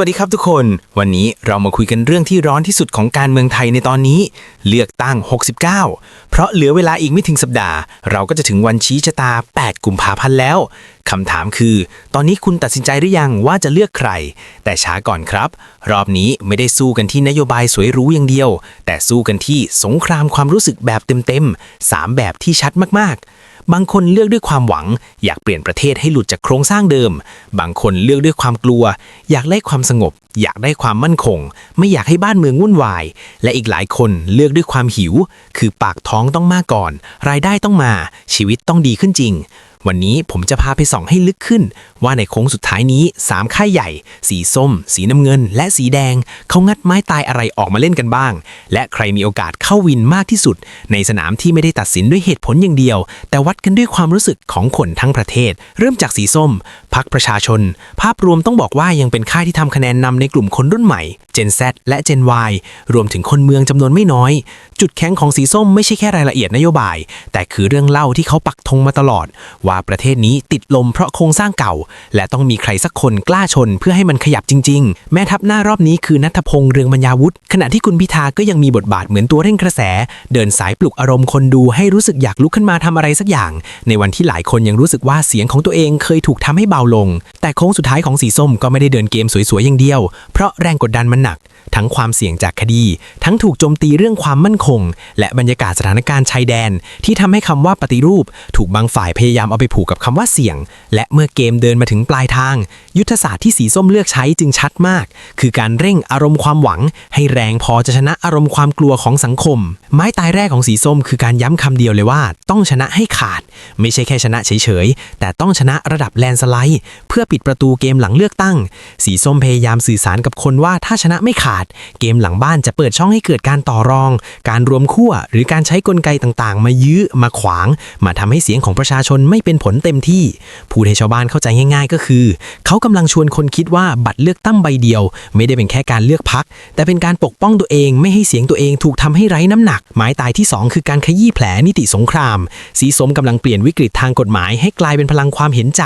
วัสดีครับทุกคน วันนี้เรามาคุยกันเรื่องที่ร้อนที่สุดของการเมืองไทยในตอนนี้ เลือกตั้ง 69 เพราะเหลือเวลาอีกไม่ถึงสัปดาห์ เราก็จะถึงวันชี้ชะตา 8 กุมภาพันธ์แล้วคำถามคือ ตอนนี้คุณตัดสินใจหรือยังว่าจะเลือกใคร แต่ช้าก่อนครับ รอบนี้ไม่ได้สู้กันที่นโยบายสวยหรู้อย่างเดียว แต่สู้กันที่สงครามความรู้สึกแบบเต็มๆสามแบบที่ชัดมากๆ บางคนเลือกด้วยความหวัง อยากเปลี่ยนประเทศให้หลุดจากโครงสร้างเดิม บางคนเลือกด้วยความกลัว อยากได้ความสงบ อยากได้ความมั่นคง ไม่อยากให้บ้านเมืองวุ่นวาย และอีกหลายคนเลือกด้วยความหิว คือปากท้องต้องมาก่อน รายได้ต้องมา ชีวิตต้องดีขึ้นจริง วันนี้ผมจะพาไปส่องให้ลึกขึ้น ว่าในโค้งสุดท้ายนี้ 3 ค่ายใหญ่ สีส้ม สีน้ำเงิน และสีแดง เขางัดไม้ตายอะไรออกมาเล่นกันบ้าง และใครมีโอกาสเข้าวินมากที่สุด ในสนามที่ไม่ได้ตัดสินด้วยเหตุผลอย่างเดียว แต่วัดกันด้วยความรู้สึกของคนทั้งประเทศ เริ่มจากสีส้มพักประชาชน ภาพรวมต้องบอกว่ายังเป็นค่ายที่ทำคะแนนนำในกลุ่มคนรุ่นใหม่ Gen Z และ Gen Y รวมถึงคนเมืองจำนวนไม่น้อย จุดแข็งของสีส้มไม่ใช่แค่รายละเอียดนโยบาย แต่คือเรื่องเล่าที่เขาปักธงมาตลอดว่าประเทศนี้ติดลมเพราะโครงสร้างเก่า และต้องมีใครสักคนกล้าชนเพื่อให้มันขยับจริง ๆ แม่ทัพหน้ารอบนี้คือนัทพงษ์เรืองมัญญาวุฒิขณะที่คุณพิธาก็ยังมีบทบาทเหมือนตัวเร่งกระแส เดินสายปลุกอารมณ์คนดูให้รู้สึกอยากลุกขึ้นมาทำอะไรสักอย่าง ในวันที่หลายคนยังรู้สึกว่าเสียงของตัวเองเคยถูกทำให้เบาลง แต่โค้งสุดท้ายของสีส้มก็ไม่ได้เดินเกมสวยๆอย่างเดียว เพราะแรงกดดันมันหนัก ทั้งความเสี่ยงจากคดี ทั้งถูกโจมตีเรื่องความมั่นคง และบรรยากาศสถานการณ์ชายแดน ที่ทำให้คำว่าปฏิรูป ถูกบางฝ่ายพยายามเอาไปผูกกับคำว่าเสี่ยง และเมื่อเกมเดินมาถึงปลายทาง ยุทธศาสตร์ที่สีส้มเลือกใช้จึงชัดมาก คือการเร่งอารมณ์ความหวัง ให้แรงพอจะชนะอารมณ์ความกลัวของสังคม ไม้ตายแรกของสีส้มคือการย้ำคำเดียวเลยว่า ต้องชนะให้ขาด ไม่ใช่แค่ชนะเฉยๆ แต่ต้องชนะระดับแลนสไลด์ เพื่อปิดประตูเกมหลังเลือกตั้ง สีส้มพยายามสื่อสารกับคนว่าถ้าชนะไม่ขาด เกมหลังบ้านจะเปิดช่องให้เกิดการต่อรอง การรวมขั้วหรือการใช้กลไกต่างๆ มายื้อมาขวาง มาทำให้เสียงของประชาชนไม่เป็นผลเต็มที่พูดให้ชาวบ้านเข้าใจง่ายๆ ก็คือ เขากำลังชวนคนคิดว่าบัตรเลือกตั้งใบเดียว ไม่ได้เป็นแค่การเลือกพัก แต่เป็นการปกป้องตัวเองไม่ให้เสียงตัวเองถูกทำให้ไร้น้ำหนัก หมายตายที่ 2 คือการขยี้แผลนิติสงคราม สีส้มกำลังเปลี่ยนวิกฤตทางกฎหมาย ให้กลายเป็นพลังความเห็นใจ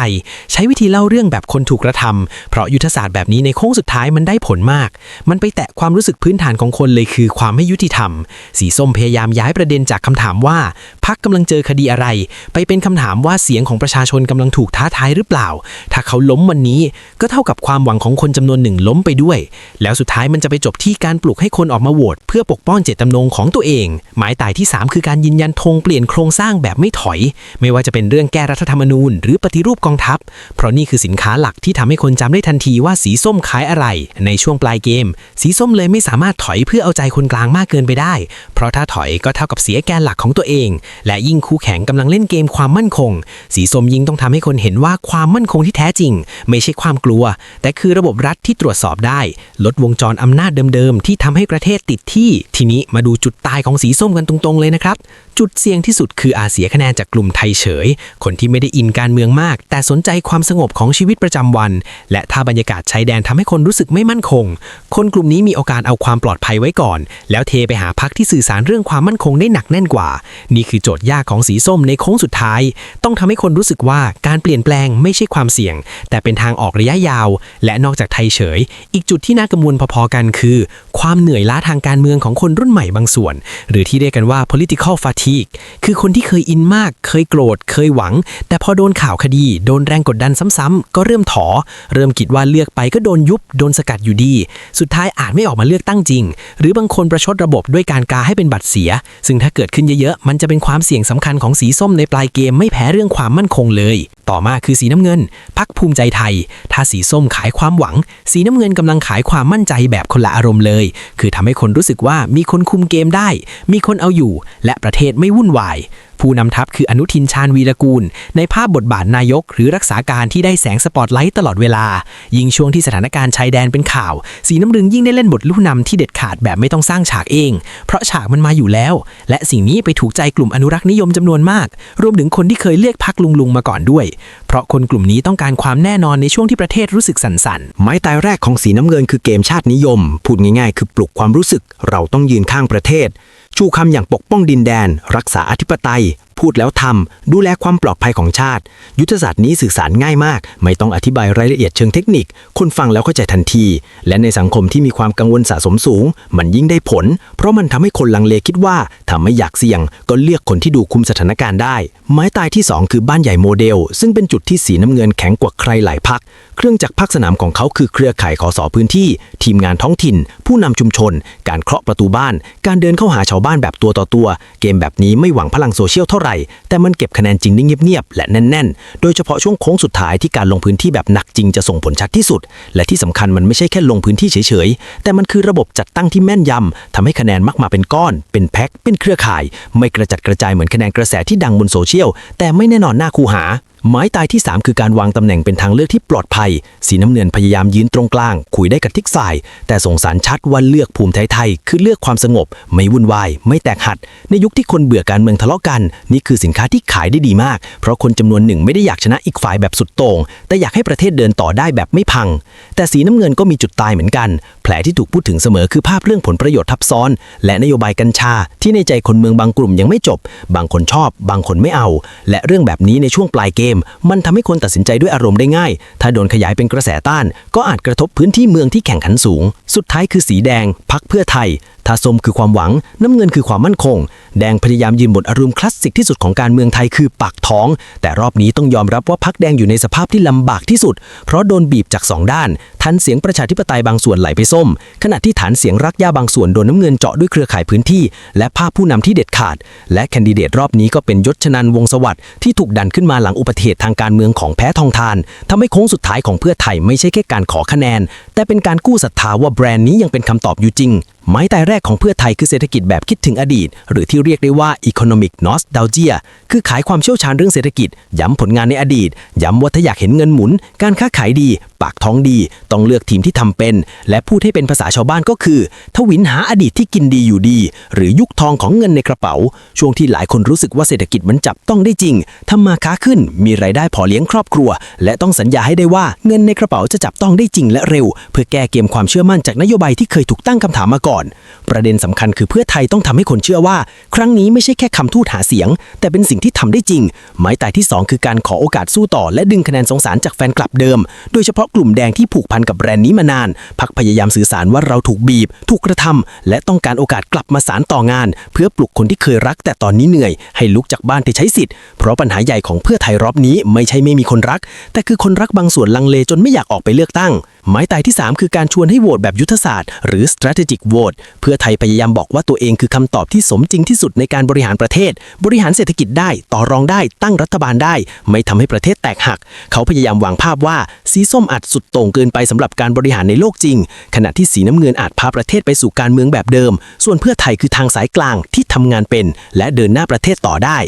ใช้วิธีเล่าเรื่องแบบคนถูกกระทำเพราะยุทธศาสตร์แบบนี้ในโค้งสุดท้ายมันได้ผลมาก มันไปแตะความรู้สึกพื้นฐานของคนเลยคือความไม่ยุติธรรม สีส้มพยายามย้ายประเด็นจากคำถามว่าพักกำลังเจอคดีอะไร ไปเป็นคำถามว่าสียงของประชาชนกำลังถูกท้าทายหรือเปล่า ถ้าเขาล้มวันนี้ก็เท่ากับความหวังของคนจำนวนหนึ่งล้มไปด้วย แล้วสุดท้ายมันจะไปจบที่การปลุกให้คนออกมาโหวตเพื่อปกป้องเจตจำนงของตัวเอง หมายตายที่ 3 คือการยืนยันธงเปลี่ยนโครงสร้างแบบไม่ถอย ไม่ว่าจะเป็นเรื่องแก้รัฐธรรมนูญ หรือปฏิรูปกองทัพ เพราะนี่คือสินค้าหลักที่ทำให้คนจำได้ทันทีว่าสีส้มขายอะไร ในช่วงปลายเกม สีส้มเลยไม่สามารถถอยเพื่อเอาใจคนกลางมากเกินไปได้ เพราะถ้าถอยก็เท่ากับเสียแกนหลักของตัวเอง และยิ่งคู่แข่งกำลังเล่นเกมความมั่นคงสีส้มยิ่งต้องทำให้คนเห็นว่าความมั่นคงที่แท้จริง ไม่ใช่ความกลัว แต่คือระบบรัฐที่ตรวจสอบได้ ลดวงจรอำนาจเดิมๆ ที่ทำให้ประเทศติดที่ ทีนี้มาดูจุดตายของสีส้มกันตรงๆเลยนะครับ จุดเสี่ยงที่สุดคืออาเสียคะแนนจากกลุ่มไทยเฉย คนที่ไม่ได้อินการเมืองมาก แต่สนใจความสงบของชีวิตประจำวัน และถ้าบรรยากาศชายแดนทำให้คนรู้สึกไม่มั่นคง คนกลุ่มนี้มีโอกาสเอาความปลอดภัยไว้ก่อน แล้วเทไปหาพักที่สื่อสารเรื่องความมั่นคงได้หนักแน่นกว่า นี่คือโจทย์ยากของสีส้มในโค้งสุดท้าย ต้องทำให้คนรู้สึกว่าการเปลี่ยนแปลงไม่ใช่ความเสี่ยง แต่เป็นทางออกระยะยาว และนอกจากไทยเฉย อีกจุดที่น่ากังวลพอๆกันคือ ความเหนื่อยล้าทางการเมืองของคนรุ่นใหม่บางส่วน หรือที่เรียกกันว่า political fatigue คือคนที่เคยอินมาก เคยโกรธ เคยหวัง แต่พอโดนข่าวคดี โดนแรงกดดันซ้ำๆก็เริ่มถอ เริ่มคิดว่าเลือกไปก็โดนยุบ โดนสกัดอยู่ดี สุดท้ายอาจไม่ออกมาเลือกตั้งจริง หรือบางคนประชดระบบด้วยการกาให้เป็นบัตรเสีย ซึ่งถ้าเกิดขึ้นเยอะๆมันจะเป็นความเสี่ยงสำคัญของสีส้มในปลายเกมไม่แพ้เรื่องความมั่นคงเลย ต่อมาคือสีน้ำเงิน พักภูมิใจไทย ถ้าสีส้มขายความหวัง สีน้ำเงินกำลังขายความมั่นใจแบบคนละอารมณ์เลย คือทำให้คนรู้สึกว่ามีคนคุมเกมได้ มีคนเอาอยู่ และประเทศไม่วุ่นวายผู้นำทัพคืออนุทินชาญวีรกูล ในภาพบทบาทนายกหรือรักษาการที่ได้แสงสปอตไลท์ตลอดเวลา ยิ่งช่วงที่สถานการณ์ชายแดนเป็นข่าว สีน้ำรึงยิ่งได้เล่นบทลูกนำที่เด็ดขาดแบบไม่ต้องสร้างฉากเอง เพราะฉากมันมาอยู่แล้ว และสิ่งนี้ไปถูกใจกลุ่มอนุรักษ์นิยมจำนวนมาก รวมถึงคนที่เคยเลือกพักลุงลุงมาก่อนด้วยเพราะคนกลุ่มนี้ต้องการความแน่นอนในช่วงที่ประเทศรู้สึกสั่นๆไม้ตายแรกของสีน้ำเงินคือเกมชาตินิยม พูดง่ายๆ คือปลุกความรู้สึก เราต้องยืนข้างประเทศ ชูคำอย่างปกป้องดินแดน รักษาอธิปไตย พูดแล้วทำดูแลความปลอดภัยของชาติ ยุทธศาสตร์นี้สื่อสารง่ายมาก ไม่ต้องอธิบายรายละเอียดเชิงเทคนิค คนฟังแล้วเข้าใจทันที และในสังคมที่มีความกังวลสะสมสูง มันยิ่งได้ผล เพราะมันทำให้คนลังเลคิดว่าถ้าไม่อยากเสี่ยง ก็เลือกคนที่ดูคุมสถานการณ์ได้ ไม้ตายที่ 2 คือบ้านใหญ่โมเดล ซึ่งเป็นจุดที่สีน้ำเงินแข็งกว่าใครหลายพัก เครื่องจักรภาคสนามของเขาคือเครือข่ายขอสอพื้นที่ ทีมงานท้องถิ่น ผู้นำชุมชน การเคาะประตูบ้าน การเดินเข้าหาชาวบ้านแบบตัวต่อตัว เกมแบบนี้ไม่หวังพลังโซเชียลเท่าไหร่ แต่มันเก็บคะแนนจริงได้เงียบๆและแน่น ๆ โดยเฉพาะช่วงโค้งสุดท้ายที่การลงพื้นที่แบบหนักจริงจะส่งผลชัดที่สุด และที่สำคัญมันไม่ใช่แค่ลงพื้นที่เฉยๆ แต่มันคือระบบจัดตั้งที่แม่นยำทำให้คะแนนมักมาเป็นก้อน เป็นแพ็คเป็นเครือข่าย ไม่กระจัดกระจายเหมือนคะแนนกระแสที่ดังบนโซเชียลแต่ไม่แน่นอนหน้าคูหา ไม้ตายที่ 3 คือการวางตำแหน่งเป็นทางเลือกที่ปลอดภัย สีน้ำเงินพยายามยืนตรงกลาง คุยได้กับทิกฝ่าย แต่ส่งสารชัดว่าเลือกภูมิไทย คือเลือกความสงบ ไม่วุ่นวาย ไม่แตกหัด ในยุคที่คนเบื่อการเมืองทะเลาะกัน นี่คือสินค้าที่ขายได้ดีมาก เพราะคนจำนวนหนึ่งไม่ได้อยากชนะอีกฝ่ายแบบสุดโต่งแต่อยากให้ประเทศเดินต่อได้แบบไม่พัง แต่สีน้ำเงินก็มีจุดตายเหมือนกัน แผลที่ถูกพูดถึงเสมอคือภาพเรื่องผลประโยชน์ทับซ้อน และนโยบายกัญชา ที่ในใจคนเมืองบางกลุ่มยังไม่จบ บางคนชอบ บางคนไม่เอา และเรื่องแบบนี้ในช่วงปลายเกมมันทำให้คนตัดสินใจด้วยอารมณ์ได้ง่าย ถ้าโดนขยายเป็นกระแสต้าน ก็อาจกระทบพื้นที่เมืองที่แข่งขันสูง สุดท้ายคือสีแดง พักเพื่อไทย ถ้าส้มคือความหวัง น้ำเงินคือความมั่นคง แดงพยายามยืนบนอารมณ์คลาสสิกที่สุดของการเมืองไทยคือปากท้อง แต่รอบนี้ต้องยอมรับว่าพักแดงอยู่ในสภาพที่ลำบากที่สุด เพราะโดนบีบจากสองด้าน ทันเสียงประชาธิปไตยบางส่วนไหลไปส้ม ขณะที่ฐานเสียงรักย่าบางส่วนโดนน้ำเงินเจาะด้วยเครือข่ายพื้นที่ และภาพผู้นำที่เด็ดขาด และแคนดิเดตรอบนี้ก็เป็นยศชนันวงสวัสดิ์ที่ถูกดันขึ้นมาหลังอุบัติเหตุทางการเมืองของแพ้ทองทานทำให้โค้งสุดท้ายของเพื่อไทยไม่ใช่แค่การขอคะแนน แต่เป็นการกู้ศรัทธาว่าแบรนด์นี้ยังเป็นคำตอบอยู่จริง ไม้ตายแรกของเพื่อไทยคือเศรษฐกิจแบบคิดถึงอดีต หรือที่เรียกได้ว่า economic nostalgia คือขายความเชี่ยวชาญเรื่องเศรษฐกิจ ย้ำผลงานในอดีต ย้ำว่าถ้าอยากเห็นเงินหมุน การค้าขายดี ปากท้องดี ต้องเลือกทีมที่ทำเป็น และพูดให้เป็นภาษาชาวบ้านก็คือทวินหาอดีตที่กินดีอยู่ดี หรือยุคทองของเงินในกระเป๋า ช่วงที่หลายคนรู้สึกว่าเศรษฐกิจมันจับต้องได้จริงทำมาค้าขึ้น มีรายได้พอเลี้ยงครอบครัว และต้องสัญญาให้ได้ว่าเงินในกระเป๋าจะจับต้องได้จริงและเร็ว เพื่อแก้เกมความเชื่อมั่นจากนโยบายที่เคยถูกตั้งคำถามมาก่อน ประเด็นสำคัญคือเพื่อไทยต้องทำให้คนเชื่อว่า ครั้งนี้ไม่ใช่แค่คำทูตหาเสียง แต่เป็นสิ่งที่ทำได้จริงไม้ตายที่ 2 คือการขอโอกาสสู้ต่อ และดึงคะแนนสงสารจากแฟนคลับเดิม โดยเฉพาะกลุ่มแดงที่ผูกพันกับแบรนด์นี้มานาน พักพยายามสื่อสารว่าเราถูกบีบ ถูกกระทำและต้องการโอกาสกลับมาสารต่องาน เพื่อปลุกคนที่เคยรัก แต่ตอนนี้เหนื่อย ให้ลุกจากบ้านไปใช้สิทธิ์ เพราะปัญหาใหญ่ของเพื่อไทยรอบนี้ไม่ใช่ไม่มีคนรัก แต่คือคนรักบางส่วนลังเลจนไม่อยากออกไปเลือกตั้งไม้ตายที่ 3 คือการชวนให้โหวตแบบยุทธศาสตร์หรือ strategic vote เพื่อไทยพยายามบอกว่าตัวเองคือคำตอบที่สมจริงที่สุดในการบริหารประเทศ บริหารเศรษฐกิจได้ต่อรองได้ตั้งรัฐบาลได้ ไม่ทำให้ประเทศแตกหัก เขาพยายามวางภาพว่าสีส้มอาจสุดโต่งเกินไปสำหรับการบริหารในโลกจริง ขณะที่สีน้ำเงินอาจพาประเทศไปสู่การเมืองแบบเดิม ส่วนเพื่อไทยคือทางสายกลางที่ทำงานเป็น และเดินหน้าประเทศต่อได้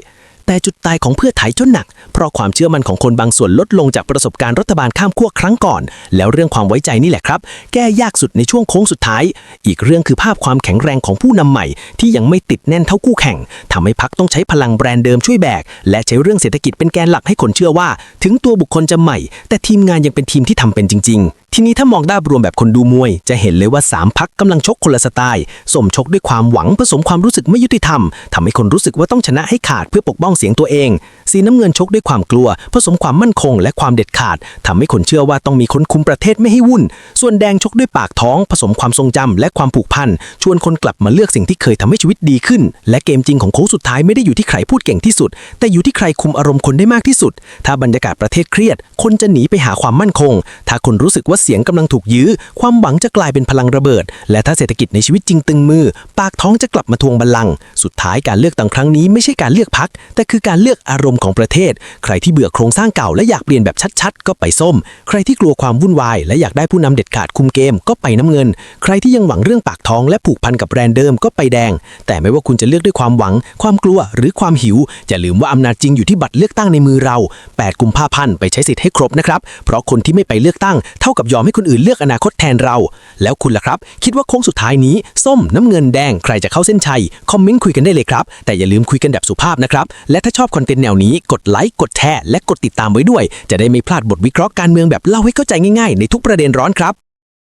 แต่จุดตายของเพื่อไทยจนหนัก เพราะความเชื่อมั่นของคนบางส่วนลดลงจากประสบการณ์รัฐบาลข้ามขั้วครั้งก่อน แล้วเรื่องความไว้ใจนี่แหละครับ แก้ยากสุดในช่วงโค้งสุดท้าย อีกเรื่องคือภาพความแข็งแรงของผู้นำใหม่ ที่ยังไม่ติดแน่นเท่าคู่แข่งทำให้พักต้องใช้พลังแบรนด์เดิมช่วยแบก และใช้เรื่องเศรษฐกิจเป็นแกนหลักให้คนเชื่อว่า ถึงตัวบุคคลจะใหม่ แต่ทีมงานยังเป็นทีมที่ทำเป็นจริง ๆ ทีนี้ถ้ามองด้านรวมแบบคนดูมวย จะเห็นเลยว่า 3พักกำลังชกคนละสไตล์สมชกด้วยความหวังผสมความรู้สึกไม่ยุติธรรมทำให้คนรู้สึกว่าต้องชนะให้ขาดเพื่อปกป้องเสียงตัวเอง สีน้ำเงินชกด้วยความกลัว ผสมความมั่นคง และความเด็ดขาดทำให้คนเชื่อว่าต้องมีคนคุมประเทศไม่ให้วุ่น ส่วนแดงชกด้วยปากท้อง ผสมความทรงจำและความผูกพันชวนคนกลับมาเลือกสิ่งที่เคยทำให้ชีวิตดีขึ้น และเกมจริงของโค้งสุดท้ายไม่ได้อยู่ที่ใครพูดเก่งที่สุด แต่อยู่ที่ใครคุมอารมณ์คนได้มากที่สุด ถ้าบรรยากาศประเทศเครียด คนจะหนีไปหาความมั่นคง ถ้าคนรู้สึกว่าเสียงกำลังถูกยื้อ ความหวังจะกลายเป็นพลังระเบิด และถ้าเศรษฐกิจในชีวิตจริงตึงมือ ปากท้องจะกลับมาทวงบัลลังก์สุดท้ายการเลือกตั้งครั้งนี้ไม่ใช่การเลือกพัก แต่คือการเลือกอารมณ์ของประเทศ ใครที่เบื่อโครงสร้างเก่าและอยากเปลี่ยนแบบชัดๆ ก็ไปส้ม ใครที่กลัวความวุ่นวาย และอยากได้ผู้นำเด็ดขาดคุมเกม ก็ไปน้ำเงิน ใครที่ยังหวังเรื่องปากท้อง และผูกพันกับแบรนด์เดิมก็ไปแดง แต่ไม่ว่าคุณจะเลือกด้วยความหวัง ความกลัวหรือความหิวอย่าลืมว่าอำนาจจริงอยู่ที่บัตรเลือกตั้งในมือเรา 8 กุมภาพันธ์ไปใช้สิทธิ์ให้ครบนะครับเพราะคนที่ไม่ไปเลือกตั้งเท่ากับยอมให้คนอื่นเลือกอนาคตแทนเรา แล้วคุณล่ะครับ คิดว่าโค้งสุดท้ายนี้ ส้มน้ำเงินแดงใครจะเข้าเส้นชัย คอมเมนต์คุยกันได้เลยครับ แต่อย่าลืมคุยกันแบบสุภาพนะครับ และถ้าชอบคอนเทนต์แนวนี้กดไลค์กดแชร์และกดติดตามไว้ด้วย จะได้ไม่พลาดบทวิเคราะห์การเมืองแบบเล่าให้เข้าใจง่ายๆ ในทุกประเด็นร้อนครับ